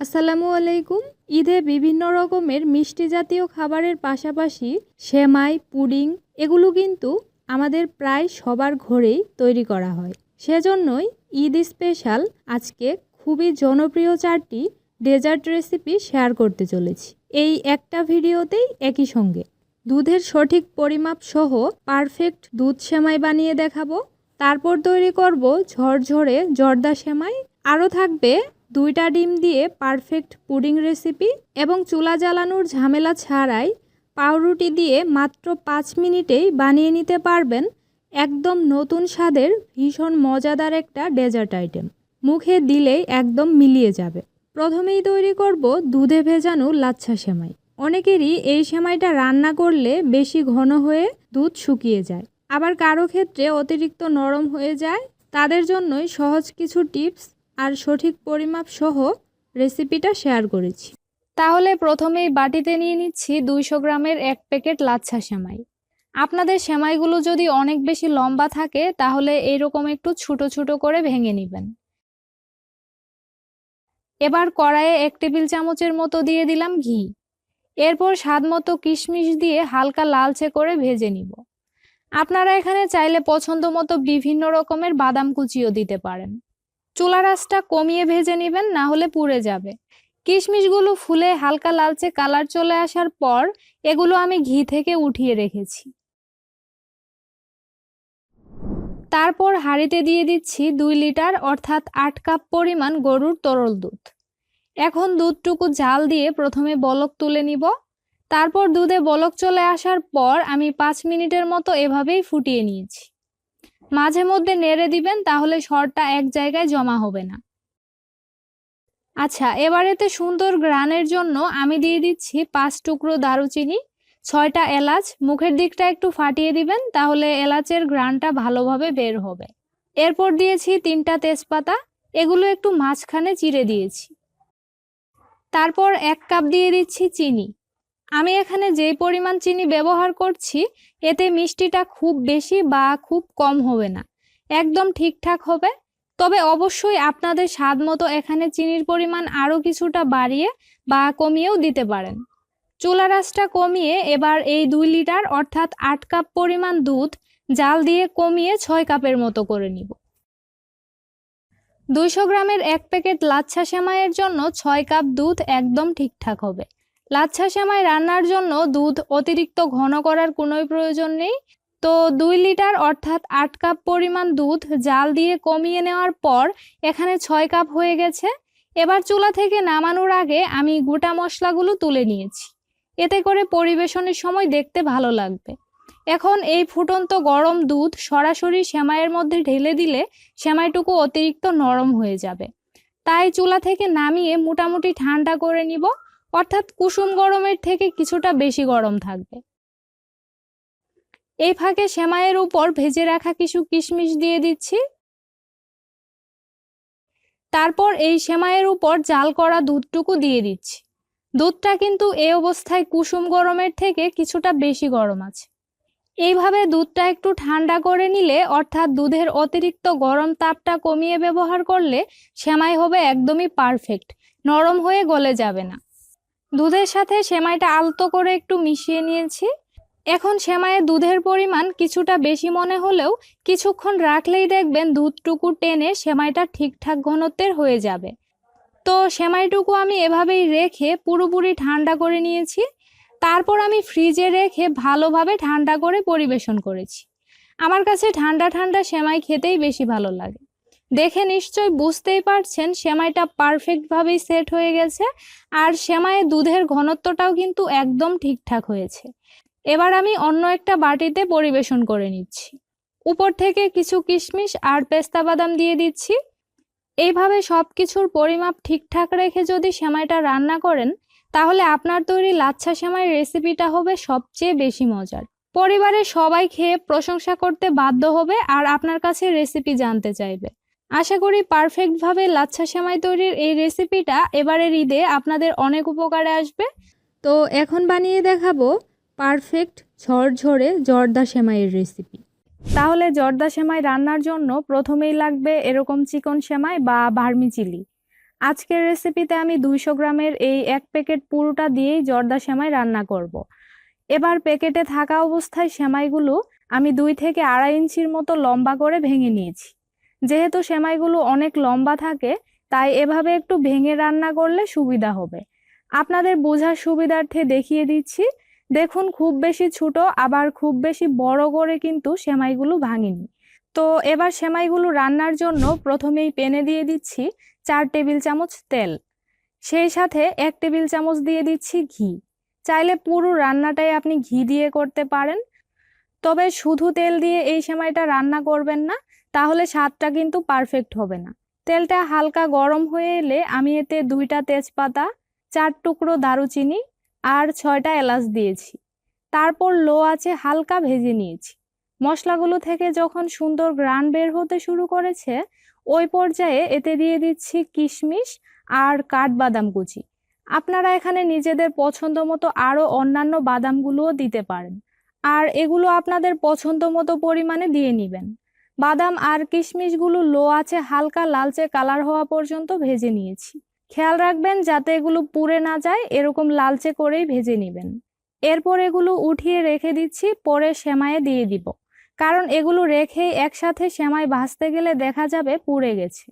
আসসালামু আলাইকুম। ঈদে বিভিন্ন রকমের মিষ্টি জাতীয় খাবারের পাশাপাশি সেমাই, পুডিং এগুলো কিন্তু আমাদের প্রায় সবার ঘরেই তৈরি করা হয়। সেজন্যই ঈদ স্পেশাল আজকে খুবই জনপ্রিয় চারটি ডেজার্ট রেসিপি শেয়ার করতে চলেছি। এই একটা ভিডিওতেই একই সঙ্গে। দুধের সঠিক পরিমাপ সহ পারফেক্ট দুধ সেমাই বানিয়ে দেখাবো। তারপর তৈরি করব ঝরঝরে জর্দা সেমাই। আরও থাকবে দুইটা ডিম দিয়ে পারফেক্ট পুডিং রেসিপি এবং চুলা জ্বালানোর ঝামেলা ছাড়াই পাউরুটি দিয়ে মাত্র পাঁচ মিনিটেই বানিয়ে নিতে পারবেন একদম নতুন স্বাদের ভীষণ মজাদার একটা ডেজার্ট আইটেম। মুখে দিলেই একদম মিলিয়ে যাবে। প্রথমেই তৈরি করব দুধে ভেজানো লাচ্ছা সেমাই। অনেকেরই এই সেমাইটা রান্না করলে বেশি ঘন হয়ে দুধ শুকিয়ে যায়। আবার কারও ক্ষেত্রে অতিরিক্ত নরম হয়ে যায়। তাদের জন্যই সহজ কিছু টিপস আর সঠিক পরিমাপ সহ রেসিপিটা শেয়ার করেছি। তাহলে প্রথমেই বাটিতে নিয়ে নিচ্ছি দুইশো গ্রামের এক প্যাকেট লাচ্ছা সেমাই। আপনাদের সেমাইগুলো যদি অনেক বেশি লম্বা থাকে, তাহলে এরকম একটু ছোট ছোট করে ভেঙে নেবেন। এবার কড়াইয়ে এক টেবিল চামচের মতো দিয়ে দিলাম ঘি। এরপর স্বাদ মতো কিশমিশ দিয়ে হালকা লালচে করে ভেজে নিব। আপনারা এখানে চাইলে পছন্দ মতো বিভিন্ন রকমের বাদাম কুচিও দিতে পারেন। চুলা রাসটা কমিয়ে ভেজে নেবেন, না হলে পুড়ে যাবে। কিশমিশগুলো ফুলে হালকা লালচে কালার চলে আসার পর এগুলো আমি ঘি থেকে উঠিয়ে রেখেছি। তারপর হাঁড়িতে দিয়ে দিচ্ছি দুই লিটার অর্থাৎ আট কাপ পরিমাণ গরুর তরল দুধ। এখন দুধটুকু জাল দিয়ে প্রথমে বলক তুলে নিব। তারপর দুধে বলক চলে আসার পর আমি পাঁচ মিনিটের মতো এভাবেই ফুটিয়ে নিয়েছি। মাঝে মধ্যে নেড়ে দিবেন, তাহলে সরটা এক জায়গায় জমা হবে না। আচ্ছা এবারেতে সুন্দর গ্রানের জন্য আমি দিয়ে দিচ্ছি পাঁচ টুকরো দারুচিনি, ছয়টা এলাচ, মুখের দিকটা একটু ফাটিয়ে দিবেন, তাহলে এলাচের গ্রানটা ভালোভাবে বের হবে। এরপর দিয়েছি তিনটা তেজপাতা, এগুলো একটু মাঝখানে চিড়ে দিয়েছি। তারপর এক কাপ দিয়ে দিচ্ছি চিনি। আমি এখানে যে পরিমাণ চিনি ব্যবহার করছি, এতে মিষ্টিটা খুব বেশি বা খুব কম হবে না। একদম ঠিকঠাক হবে। তবে অবশ্যই আপনাদের স্বাদ মতো এখানে চিনির পরিমাণ আরও কিছুটা বাড়িয়ে বা কমিয়েও দিতে পারেন। চুলা রাসটা কমিয়ে এবার এই দুই লিটার অর্থাৎ আট কাপ পরিমাণ দুধ, জাল দিয়ে কমিয়ে ছয় কাপের মতো করে নিব। দুইশো গ্রামের এক প্যাকেট লাচ্ছা সেমাইয়ের জন্য ছয় কাপ দুধ একদম ঠিকঠাক হবে। লাচ্ছা সেমাই রান্নার জন্য দুধ অতিরিক্ত ঘন করার কোনোই প্রয়োজন নেই। তো দুই লিটার অর্থাৎ আট কাপ পরিমাণ দুধ জাল দিয়ে কমিয়ে নেওয়ার পর এখানে ছয় কাপ হয়ে গেছে। এবার চুলা থেকে নামানোর আগে আমি গোটা মশলাগুলো তুলে নিয়েছি। এতে করে পরিবেশনের সময় দেখতে ভালো লাগবে। এখন এই ফুটন্ত গরম দুধ সরাসরি সেমাইয়ের মধ্যে ঢেলে দিলে সেমাইটুকু অতিরিক্ত নরম হয়ে যাবে। তাই চুলা থেকে নামিয়ে মোটামুটি ঠান্ডা করে নিব। অর্থাৎ কুসুম গরমের থেকে কিছুটা বেশি গরম থাকবে। এই ফাঁকে সেমাইয়ের উপর ভেজে রাখা কিছু কিশমিশ দিয়ে দিচ্ছি। তারপর এই সেমাইয়ের উপর জাল করা দুধটুকু দিয়ে দিচ্ছি। দুধটা কিন্তু এই অবস্থায় কুসুম গরমের থেকে কিছুটা বেশি গরম আছে। এইভাবে দুধটা একটু ঠান্ডা করে নিলে, অর্থাৎ দুধের অতিরিক্ত গরম তাপটা কমিয়ে ব্যবহার করলে সেমাই হবে একদমই পারফেক্ট, নরম হয়ে গলে যাবে না। দুধের সাথে সেমাইটা আলতো করে একটু মিশিয়ে নিয়েছি। এখন সেমাইয়ে দুধের পরিমাণ কিছুটা বেশি মনে হলেও কিছুক্ষণ রাখলেই দেখবেন দুধটুকু টেনে সেমাইটা ঠিকঠাক ঘনত্বের হয়ে যাবে। তো সেমাইটুকু আমি এভাবেই রেখে পুরোপুরি ঠান্ডা করে নিয়েছি। তারপর আমি ফ্রিজে রেখে ভালোভাবে ঠান্ডা করে পরিবেশন করেছি। আমার কাছে ঠান্ডা ঠান্ডা সেমাই খেতেই বেশি ভালো লাগে। দেখে নিশ্চয় বুঝতেই পারছেন, সেমাইটা পারফেক্টভাবেই সেট হয়ে গেছে আর সেমাইয়ে দুধের ঘনত্বটাও কিন্তু একদম ঠিকঠাক হয়েছে। এবার আমি অন্য একটা বাটিতে পরিবেশন করে নিচ্ছি। উপর থেকে কিছু কিশমিশ আর পেস্তা বাদাম দিয়ে দিচ্ছি। এইভাবে সব কিছুর পরিমাপ ঠিকঠাক রেখে যদি সেমাইটা রান্না করেন, তাহলে আপনার তৈরি লাচ্ছা সেমাই রেসিপিটা হবে সবচেয়ে বেশি মজার। পরিবারের সবাই খেয়ে প্রশংসা করতে বাধ্য হবে আর আপনার কাছে রেসিপি জানতে চাইবে। আশা করি পারফেক্টভাবে লাচ্ছা সেমাই তৈরির এই রেসিপিটা এবারের ঈদে আপনাদের অনেক উপকারে আসবে। তো এখন বানিয়ে দেখাবো পারফেক্ট ঝরঝরে জর্দা সেমাইয়ের রেসিপি তাহলে জর্দা সেমাই রান্নার জন্য প্রথমেই লাগবে এরকম চিকন সেমাই বা ভার্মি চিলি। আজকের রেসিপিতে আমি দুইশো গ্রামের এই এক প্যাকেট পুরোটা দিয়েই জর্দা সেমাই রান্না করব। এবার প্যাকেটে থাকা অবস্থায় সেমাইগুলো আমি দুই থেকে আড়াই ইঞ্চির মতো লম্বা করে ভেঙে নিয়েছি। যেহেতু সেমাইগুলো অনেক লম্বা থাকে, তাই এভাবে একটু ভেঙে রান্না করলে সুবিধা হবে। আপনাদের বোঝার সুবিধার্থে দেখিয়ে দিচ্ছি। দেখুন, খুব বেশি ছোট, আবার খুব বেশি বড় করে কিন্তু সেমাইগুলো ভাঙিনি। তো এবার সেমাইগুলো রান্নার জন্য প্রথমেই পেনে দিয়ে দিচ্ছি চার টেবিল চামচ তেল। সেই সাথে এক টেবিল চামচ দিয়ে দিচ্ছি ঘি। চাইলে পুরো রান্নাটাই আপনি ঘি দিয়ে করতে পারেন। তবে শুধু তেল দিয়ে এই সেমাইটা রান্না করবেন না তাহলে স্বাদটা কিন্তু পারফেক্ট হবে না। তেলটা হালকা গরম হয়ে এলে আমি এতে দুইটা তেজপাতা, চার টুকরো দারুচিনি আর ছয়টা এলাচ দিয়েছি। তারপর লো আছে হালকা ভেজে নিয়েছি। মশলাগুলো থেকে যখন সুন্দর গ্রান বের হতে শুরু করেছে, ওই পর্যায়ে এতে দিয়ে দিচ্ছি কিশমিশ আর কাঠবাদাম কুচি। আপনারা এখানে নিজেদের পছন্দ মতো আরও অন্যান্য বাদামগুলোও দিতে পারেন। আর এগুলো আপনাদের পছন্দ মতো পরিমাণে দিয়ে নেবেন। বাদাম আর কিশমিশগুলো লো আছে, হালকা লালচে কালার হওয়া পর্যন্ত ভেজে নিয়েছি। খেয়াল রাখবেন যাতে এগুলো পুড়ে না যায়, এরকম লালচে করেই ভেজে নেবেন। এরপর এগুলো উঠিয়ে রেখে দিচ্ছি, পরে সেমাইয়ে দিয়ে দিব। কারণ এগুলো রেখেই একসাথে সেমাই ভাজতে গেলে দেখা যাবে পুড়ে গেছে।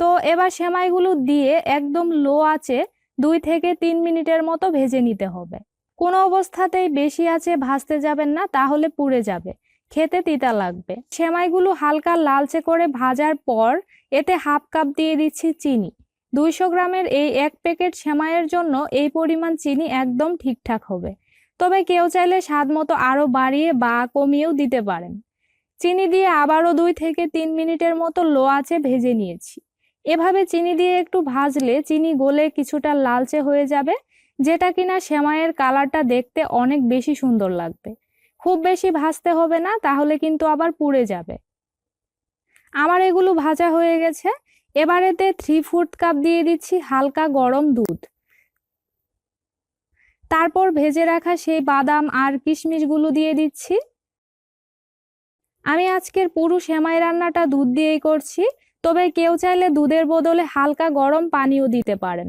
তো এবার সেমাইগুলো দিয়ে একদম লো আছে দুই থেকে তিন মিনিটের মতো ভেজে নিতে হবে। কোনো অবস্থাতেই বেশি আছে ভাজতে যাবেন না, তাহলে পুড়ে যাবে। খেতে তিতা লাগবে। সেমাইগুলো হালকা লালচে করে ভাজার পর এতে হাফ কাপ দিয়ে দিচ্ছি চিনি। দুইশো গ্রামের এই এক প্যাকেট সেমাইয়ের জন্য এই পরিমাণ চিনি একদম ঠিকঠাক হবে। তবে কেউ চাইলে স্বাদ মতো আরও বাড়িয়ে বা কমিয়েও দিতে পারেন। চিনি দিয়ে আবারও দুই থেকে তিন মিনিটের মতো লো আছে ভেজে নিয়েছি। এভাবে চিনি দিয়ে একটু ভাজলে চিনি গলে কিছুটা লালচে হয়ে যাবে, যেটা কিনা সেমাইয়ের কালারটা দেখতে অনেক বেশি সুন্দর লাগবে। খুব বেশি ভাজতে হবে না, তাহলে কিন্তু আবার পুড়ে যাবে। আমার এগুলো ভাজা হয়ে গেছে। এবার এতে থ্রি ফোর্থ কাপ দিয়ে দিচ্ছি হালকা গরম দুধ। তারপর ভেজে রাখা সেই বাদাম আর কিশমিশগুলো দিয়ে দিচ্ছি। আমি আজকের পুরো সেমাই রান্নাটা দুধ দিয়েই করছি। তবে কেউ চাইলে দুধের বদলে হালকা গরম পানিও দিতে পারেন।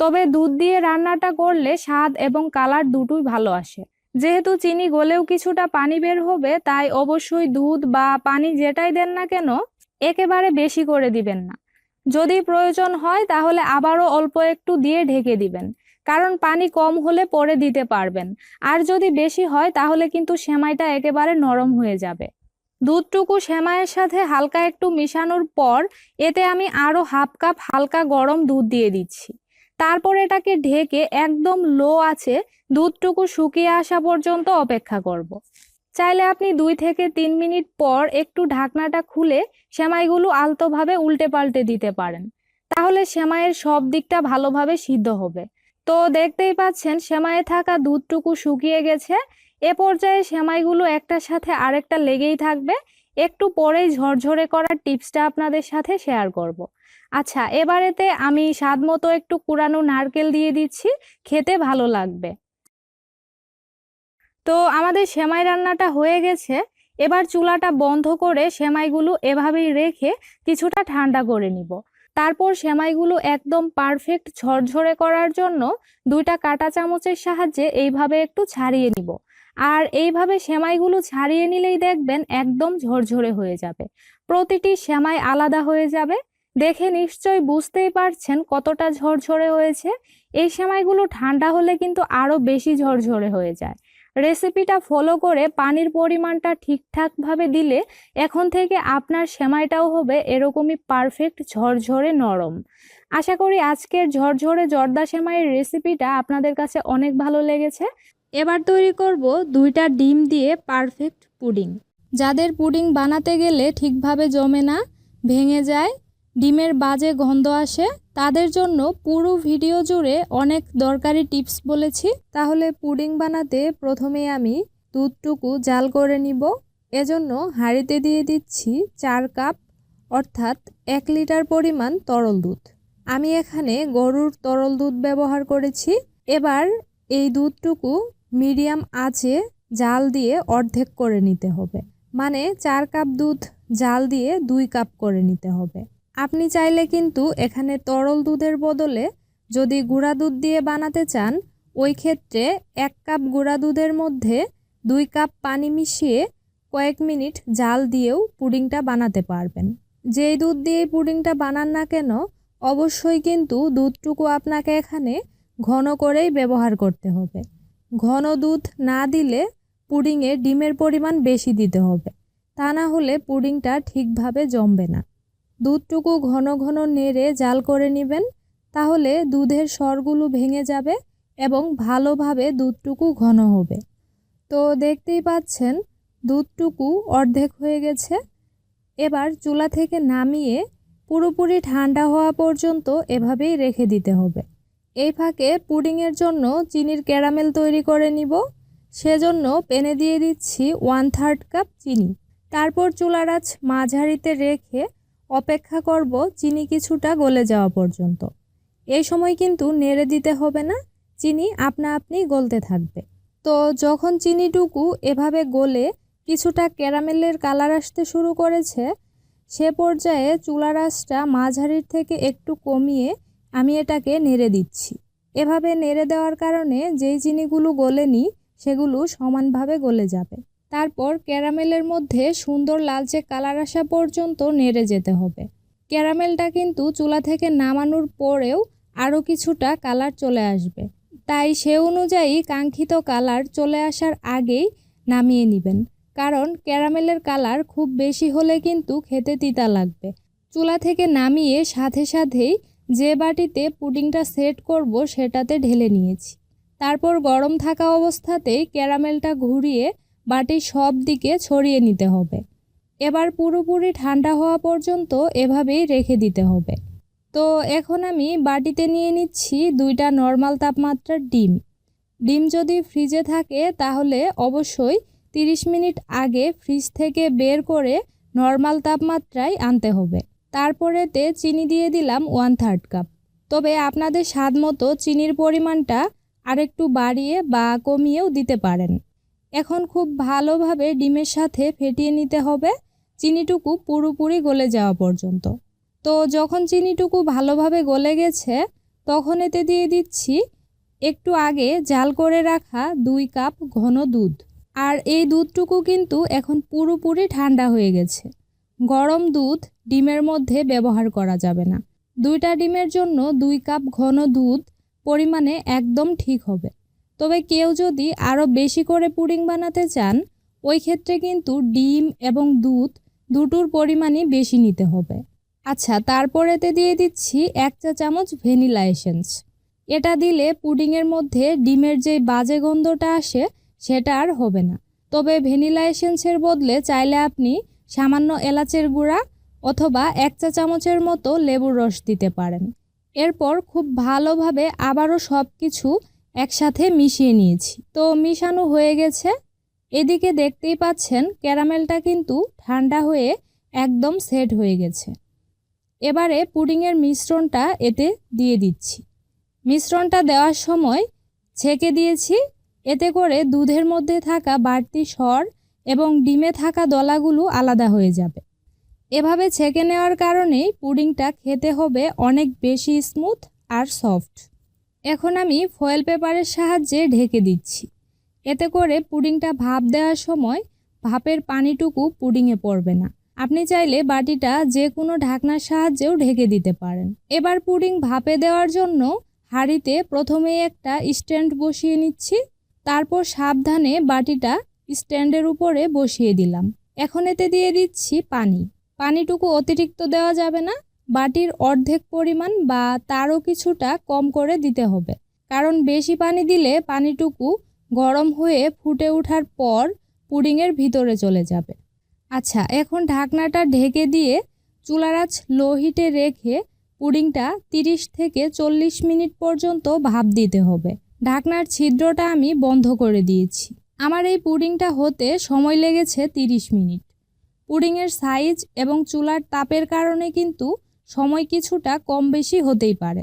তবে দুধ দিয়ে রান্নাটা করলে স্বাদ এবং কালার দুটোই ভালো আসে। যেহেতু চিনি গলেও কিছুটা পানি বের হবে, তাই অবশ্যই দুধ বা পানি যেটাই দেন না কেন, একেবারে বেশি করে দিবেন না। যদি প্রয়োজন হয় তাহলে আবারও অল্প একটু দিয়ে ঢেকে দিবেন, কারণ পানি কম হলে পরে দিতে পারবেন। আর যদি বেশি হয় তাহলে কিন্তু সেমাইটা একেবারে নরম হয়ে যাবে। দুধটুকু সেমাইয়ের সাথে হালকা একটু মিশানোর পর এতে আমি আরও হাফ কাপ হালকা গরম দুধ দিয়ে দিচ্ছি। তারপর এটাকে ঢেকে একদম লো আছে, দুধটুকু শুকিয়ে আসা পর্যন্ত অপেক্ষা করব। চাইলে আপনি দুই থেকে তিন মিনিট পর একটু ঢাকনাটা খুলে সেমাইগুলো আলতোভাবে উল্টে পাল্টে দিতে পারেন। তাহলে সেমাইয়ের সব দিকটা ভালোভাবে সিদ্ধ হবে। তো দেখতেই পাচ্ছেন, সেমাইয়ে থাকা দুধটুকু শুকিয়ে গেছে। এ পর্যায়ে সেমাইগুলো একটার সাথে আরেকটা লেগেই থাকবে। একটু পরেই ঝরঝরে করার টিপসটা আপনাদের সাথে শেয়ার করব। আচ্ছা এবারেতে আমি স্বাদ মতো একটু কুড়ানো নারকেল দিয়ে দিচ্ছি, খেতে ভালো লাগবে। তো আমাদের সেমাই রান্নাটা হয়ে গেছে। এবার চুলাটা বন্ধ করে সেমাইগুলো এভাবেই রেখে কিছুটা ঠান্ডা করে নিব। তারপর সেমাইগুলো একদম পারফেক্ট ঝরঝরে করার জন্য দুইটা কাঁটা চামচের সাহায্যে এইভাবে একটু ছাড়িয়ে নিব। আর এইভাবে সেমাইগুলো ছাড়িয়ে নিলেই দেখবেন একদম ঝরঝরে হয়ে যাবে। প্রতিটি সেমাই আলাদা হয়ে যাবে। দেখে নিশ্চয় বুঝতেই পারছেন কতটা ঝরঝরে হয়েছে। এই সেমাইগুলো ঠান্ডা হলে কিন্তু আরও বেশি ঝরঝরে হয়ে যায়। রেসিপিটা ফলো করে পানির পরিমাণটা ঠিকঠাকভাবে দিলে এখন থেকে আপনার সেমাইটাও হবে এরকমই পারফেক্ট ঝরঝরে নরম। আশা করি আজকের ঝরঝরে জর্দা সেমাইয়ের রেসিপিটা আপনাদের কাছে অনেক ভালো লেগেছে। এবার তৈরি করব দুইটা ডিম দিয়ে পারফেক্ট পুডিং। যাদের পুডিং বানাতে গেলে ঠিকভাবে জমে না, ভেঙে যায়, ডিমের বাজে গন্ধ আসে, তাদের জন্য পুরো ভিডিও জুড়ে অনেক দরকারি টিপস বলেছি। তাহলে পুডিং বানাতে প্রথমে আমি দুধটুকু জাল করে নিব। এজন্য হাঁড়িতে দিয়ে দিচ্ছি চার কাপ, অর্থাৎ এক লিটার পরিমাণ তরল দুধ। আমি এখানে গরুর তরল দুধ ব্যবহার করেছি। এবার এই দুধটুকু মিডিয়াম আঁচে জাল দিয়ে অর্ধেক করে নিতে হবে। মানে চার কাপ দুধ, জাল দিয়ে দুই কাপ করে নিতে হবে। আপনি চাইলে কিন্তু এখানে তরল দুধের বদলে যদি গুঁড়া দুধ দিয়ে বানাতে চান, ওই ক্ষেত্রে এক কাপ গুঁড়া দুধের মধ্যে দুই কাপ পানি মিশিয়ে কয়েক মিনিট জাল দিয়েও পুডিংটা বানাতে পারবেন। যেই দুধ দিয়েই পুডিংটা বানান না কেন, অবশ্যই কিন্তু দুধটুকু আপনাকে এখানে ঘন করেই ব্যবহার করতে হবে। ঘন দুধ না দিলে পুডিংয়ে ডিমের পরিমাণ বেশি দিতে হবে। তা না হলে পুডিংটা ঠিকভাবে জমবে না। দুধটুকু ঘন ঘন নেড়ে জাল করে নেবেন, তাহলে দুধের স্বরগুলো ভেঙে যাবে এবং ভালোভাবে দুধটুকু ঘন হবে। তো দেখতেই পাচ্ছেন, দুধটুকু অর্ধেক হয়ে গেছে। এবার চুলা থেকে নামিয়ে পুরোপুরি ঠান্ডা হওয়া পর্যন্ত এভাবেই রেখে দিতে হবে। এই ফাঁকে পুডিংয়ের জন্য চিনির ক্যারামেল তৈরি করে নিব। সেজন্য পেনে দিয়ে দিচ্ছি ওয়ান থার্ড কাপ চিনি। তারপর চুলার মাঝারিতে রেখে অপেক্ষা করব চিনি কিছুটা গলে যাওয়া পর্যন্ত। এই সময় কিন্তু নেড়ে দিতে হবে না, চিনি আপনা আপনি গলতে থাকবে। তো যখন চিনিটুকু এভাবে গলে কিছুটা ক্যারামেলের কালার আসতে শুরু করেছে, সে পর্যায়ে চুলার মাঝারির থেকে একটু কমিয়ে আমি এটাকে নেড়ে দিচ্ছি। এভাবে নেড়ে দেওয়ার কারণে যেই চিনিগুলো গলেনি, সেগুলো সমানভাবে গলে যাবে। তারপর ক্যারামেলের মধ্যে সুন্দর লালচে কালার আসা পর্যন্ত নেড়ে যেতে হবে। ক্যারামেলটা কিন্তু চুলা থেকে নামানোর পরেও আরও কিছুটা কালার চলে আসবে। তাই সে অনুযায়ী কাঙ্ক্ষিত কালার চলে আসার আগেই নামিয়ে নেবেন। কারণ ক্যারামেলের কালার খুব বেশি হলে কিন্তু খেতে তিতা লাগবে। চুলা থেকে নামিয়ে সাথে সাথেই যে বাটিতে পুডিংটা সেট করব সেটাতে ঢেলে নিয়েছি। তারপর গরম থাকা অবস্থাতেই ক্যারামেলটা ঘুরিয়ে বাটির সব দিকে ছড়িয়ে নিতে হবে। এবার পুরোপুরি ঠান্ডা হওয়া পর্যন্ত এভাবেই রেখে দিতে হবে। তো এখন আমি বাটিতে নিয়ে নিচ্ছি দুইটা নর্মাল তাপমাত্রার ডিম। ডিম যদি ফ্রিজে থাকে তাহলে অবশ্যই 30 মিনিট আগে ফ্রিজ থেকে বের করে নর্মাল তাপমাত্রায় আনতে হবে। তারপরেতে চিনি দিয়ে দিলাম ওয়ান থার্ড কাপ তবে আপনাদের স্বাদ মতো চিনির পরিমাণটা আরেকটু বাড়িয়ে বা কমিয়েও দিতে পারেন। এখন খুব ভালোভাবে ডিমের সাথে ফেটিয়ে নিতে হবে। চিনিটুকু পুরোপুরি গলে যাওয়া পর্যন্ত। তো যখন চিনিটুকু ভালোভাবে গলে গেছে, তখন এতে দিয়ে দিচ্ছি একটু আগে জাল করে রাখা দুই কাপ ঘন দুধ। আর এই দুধটুকু কিন্তু এখন পুরোপুরি ঠান্ডা হয়ে গেছে। গরম দুধ ডিমের মধ্যে ব্যবহার করা যাবে না। দুইটা ডিমের জন্য দুই কাপ ঘন দুধ পরিমাণে একদম ঠিক হবে। তবে কেউ যদি আরও বেশি করে পুডিং বানাতে চান, ওই ক্ষেত্রে কিন্তু ডিম এবং দুধ দুটোর পরিমাণই বেশি নিতে হবে। আচ্ছা তারপরেতে দিয়ে দিচ্ছি এক চা চামচ ভ্যানিলা এসেন্স। এটা দিলে পুডিংয়ের মধ্যে ডিমের যে বাজে গন্ধটা আসে, সেটা আর হবে না। তবে ভ্যানিলা এসেন্সের বদলে চাইলে আপনি সামান্য এলাচের গুঁড়া অথবা এক চা চামচের মতো লেবুর রস দিতে পারেন। এরপর খুব ভালোভাবে আবারও সব কিছু একসাথে মিশিয়ে নিয়েছি। তো মিশানো হয়ে গেছে। এদিকে দেখতেই পাচ্ছেন ক্যারামেলটা কিন্তু ঠান্ডা হয়ে একদম সেট হয়ে গেছে। এবারে পুডিংয়ের মিশ্রণটা এতে দিয়ে দিচ্ছি। মিশ্রণটা দেওয়ার সময় ছেঁকে দিয়েছি। এতে করে দুধের মধ্যে থাকা বাড়তি স্বর এবং ডিমে থাকা দলাগুলো আলাদা হয়ে যাবে। এভাবে ছেঁকে নেওয়ার কারণেই পুডিংটা খেতে হবে অনেক বেশি স্মুথ আর সফট। এখন আমি ফয়েল পেপারের সাহায্যে ঢেকে দিচ্ছি। এতে করে পুডিংটা ভাপ দেওয়ার সময় ভাপের পানিটুকু পুডিংয়ে পড়বে না। আপনি চাইলে বাটিটা যে কোনো ঢাকনার সাহায্যেও ঢেকে দিতে পারেন। এবার পুডিং ভাপে দেওয়ার জন্য হাঁড়িতে প্রথমেই একটা স্ট্যান্ড বসিয়ে নিচ্ছি। তারপর সাবধানে বাটিটা স্ট্যান্ডের উপরে বসিয়ে দিলাম। এখন এতে দিয়ে দিচ্ছি পানি। পানিটুকু অতিরিক্ত দেওয়া যাবে না। বাটির অর্ধেক পরিমাণ বা তারও কিছুটা কম করে দিতে হবে। কারণ বেশি পানি দিলে পানিটুকু গরম হয়ে ফুটে ওঠার পর পুডিংয়ের ভিতরে চলে যাবে। আচ্ছা এখন ঢাকনাটা ঢেকে দিয়ে চুলার আঁচ লো হিটে রেখে পুডিংটা 30 থেকে চল্লিশ মিনিট পর্যন্ত ভাপ দিতে হবে। ঢাকনার ছিদ্রটা আমি বন্ধ করে দিয়েছি। আমার এই পুডিংটা হতে সময় লেগেছে 30 মিনিট। পুডিংয়ের সাইজ এবং চুলার তাপের কারণে কিন্তু সময় কিছুটা কম বেশি হতেই পারে।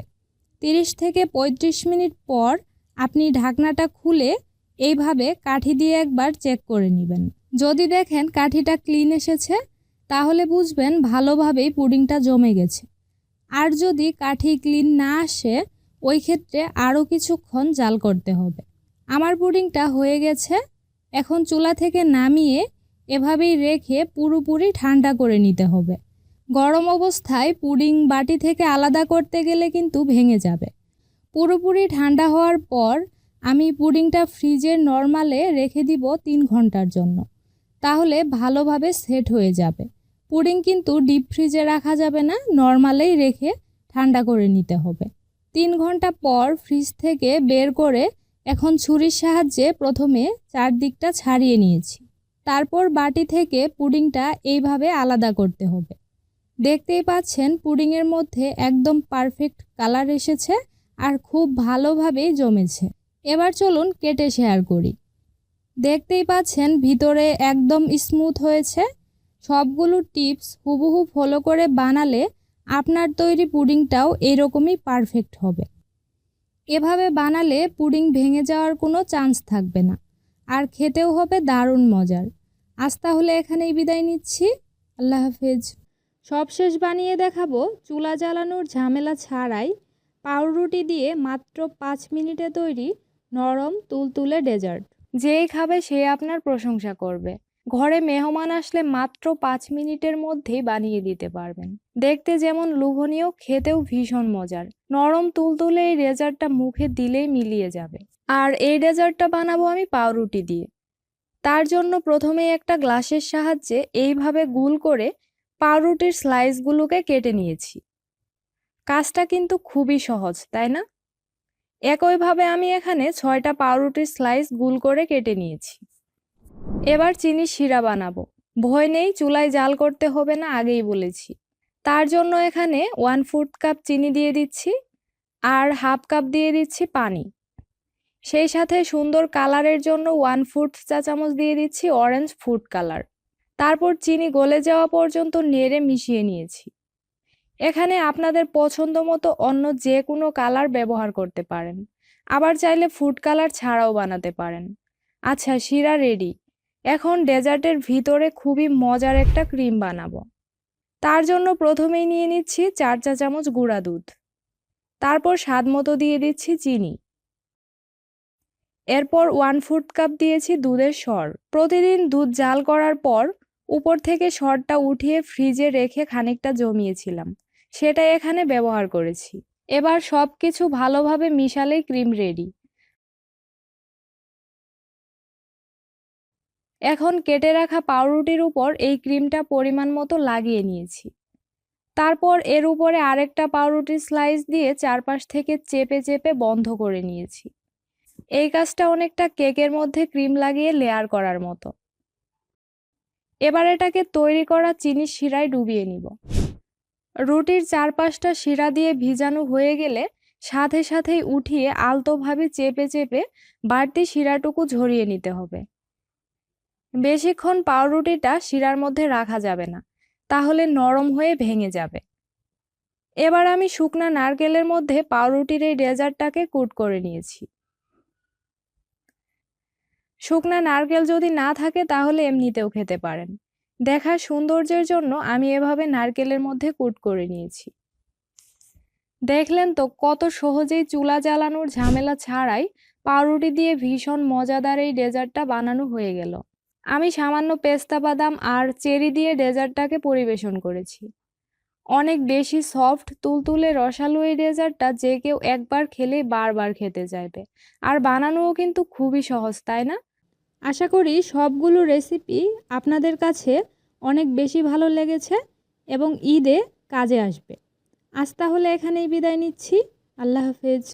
30 থেকে 35 মিনিট পর আপনি ঢাকনাটা খুলে এইভাবে কাঠি দিয়ে একবার চেক করে নেবেন। যদি দেখেন কাঠিটা ক্লিন এসেছে, তাহলে বুঝবেন ভালোভাবেই পুডিংটা জমে গেছে। আর যদি কাঠি ক্লিন না আসে, ওই ক্ষেত্রে আরও কিছুক্ষণ জাল করতে হবে। আমার পুডিংটা হয়ে গেছে। এখন চুলা থেকে নামিয়ে এভাবেই রেখে পুরোপুরি ঠান্ডা করে নিতে হবে। গরম অবস্থায় পুডিং বাটি থেকে আলাদা করতে গেলে কিন্তু ভেঙে যাবে। পুরোপুরি ঠান্ডা হওয়ার পর আমি পুডিংটা ফ্রিজে নর্মালে রেখে দিব তিন ঘণ্টার জন্য। তাহলে ভালোভাবে সেট হয়ে যাবে। পুডিং কিন্তু ডিপ ফ্রিজে রাখা যাবে না নর্মালেই রেখে ঠান্ডা করে নিতে হবে। তিন ঘণ্টা পর ফ্রিজ থেকে বের করে এখন ছুরির সাহায্যে প্রথমে চারদিকটা ছাড়িয়ে নিয়েছি। তারপর বাটি থেকে পুডিংটা এইভাবে আলাদা করতে হবে। দেখতেই পাচ্ছেন পুডিংয়ের মধ্যে একদম পারফেক্ট কালার এসেছে আর খুব ভালোভাবেই জমেছে। এবার চলুন কেটে শেয়ার করি। দেখতেই পাচ্ছেন ভিতরে একদম স্মুথ হয়েছে। সবগুলো টিপস হুবহু ফলো করে বানালে আপনার তৈরি পুডিংটাও এরকমই পারফেক্ট হবে। এভাবে বানালে পুডিং ভেঙে যাওয়ার কোনো চান্স থাকবে না। আর খেতেও হবে দারুণ মজার। আজ তাহলে এখানেই বিদায় নিচ্ছি। আল্লাহ হাফেজ। সবশেষ বানিয়ে দেখাবো চুলা জ্বালানোর ঝামেলা ছাড়াই পাউরুটি দিয়ে মাত্র পাঁচ মিনিটে তৈরি নরম তুলতুলে ডেজার্ট। যেই খাবে সে আপনার প্রশংসা করবে। ঘরে মেহমান আসলে মাত্র পাঁচ মিনিটের মধ্যেই বানিয়ে দিতে পারবেন। দেখতে যেমন লোভনীয়, খেতেও ভীষণ মজার। নরম তুলতুলে এই ডেজার্টটা মুখে দিলেই মিলিয়ে যাবে। আর এই ডেজার্টটা বানাবো আমি পাউরুটি দিয়ে। তার জন্য প্রথমে একটা গ্লাসের সাহায্যে এইভাবে গুল করে পাউরুটির স্লাইসগুলোকে কেটে নিয়েছি। কাজটা কিন্তু খুবই সহজ, তাই না? একইভাবে আমি এখানে ছয়টা পাউরুটির স্লাইস গুল করে কেটে নিয়েছি। এবার চিনি শিরা বানাবো। ভয় নেই, চুলায় জাল করতে হবে না, আগেই বলেছি। তার জন্য এখানে ওয়ান ফুট কাপ চিনি দিয়ে দিচ্ছি আর হাফ কাপ দিয়ে দিচ্ছি পানি। সেই সাথে সুন্দর কালারের জন্য ওয়ান ফুট চা চামচ দিয়ে দিচ্ছি অরেঞ্জ ফুড কালার তারপর চিনি গলে যাওয়া পর্যন্ত নেড়ে মিশিয়ে নিয়েছি। এখানে আপনাদের পছন্দ মতো অন্য যে কোনো কালার ব্যবহার করতে পারেন। আবার চাইলে ফুড কালার ছাড়াও বানাতে পারেন। আচ্ছা শিরা রেডি এখন ডেজার্টের ভিতরে খুবই মজার একটা ক্রিম বানাবো। তার জন্য প্রথমেই নিয়ে নিচ্ছি চার চা চামচ গুঁড়া দুধ। তারপর স্বাদ মতো দিয়ে দিচ্ছি চিনি। এরপর ওয়ান ফুড কাপ দিয়েছি দুধের সর। প্রতিদিন দুধ জাল করার পর উপর থেকে সরটা উঠিয়ে ফ্রিজে রেখে খানিকটা জমিয়েছিলাম। সেটা এখানে ব্যবহার করেছি। এবার সব কিছু ভালোভাবে মিশালেই ক্রিম রেডি। এখন কেটে রাখা পাউরুটির উপর এই ক্রিমটা পরিমাণ মতো লাগিয়ে নিয়েছি। তারপর এর উপরে আরেকটা পাউরুটির স্লাইস দিয়ে চারপাশ থেকে চেপে চেপে বন্ধ করে নিয়েছি। এই কাজটা অনেকটা কেকের মধ্যে ক্রিম লাগিয়ে লেয়ার করার মতো। এবার এটাকে তৈরি করা চিনি শিরায় ডুবিয়ে নিব। রুটির চারপাশটা শিরা দিয়ে ভিজানো হয়ে গেলে সাথে সাথেই উঠিয়ে আলতোভাবে চেপে চেপে বাড়তি শিরাটুকু ঝরিয়ে নিতে হবে। বেশিক্ষণ পাউরুটিটা শিরার মধ্যে রাখা যাবে না, তাহলে নরম হয়ে ভেঙে যাবে। এবার আমি শুকনা নারকেলের মধ্যে পাউরুটির এই ডেজার্টটাকে কুট করে নিয়েছি। শুকনা নারকেল যদি না থাকে তাহলে এমনিতেও খেতে পারেন। দেখার সৌন্দর্যের জন্য আমি এভাবে নারকেলের মধ্যে কুট করে নিয়েছি। দেখলেন তো কত সহজেই চুলা জ্বালানোর ঝামেলা ছাড়াই পাউরুটি দিয়ে ভীষণ মজাদার এই ডেজার্টটা বানানো হয়ে গেল। আমি সামান্য পেস্তা বাদাম আর চেরি দিয়ে ডেজার্টটাকে পরিবেশন করেছি। অনেক বেশি সফট, তুলতুলে, রসালো এই ডেজার্টটা যে কেউ একবার খেলেই বারবার খেতে চাইবে। আর বানানোও কিন্তু খুবই সহজ, তাই না? আশা করি সবগুলো রেসিপি আপনাদের কাছে অনেক বেশি ভালো লেগেছে এবং ঈদে কাজে আসবে। আজ তাহলে এখানেই বিদায় নিচ্ছি। আল্লাহ হাফেজ।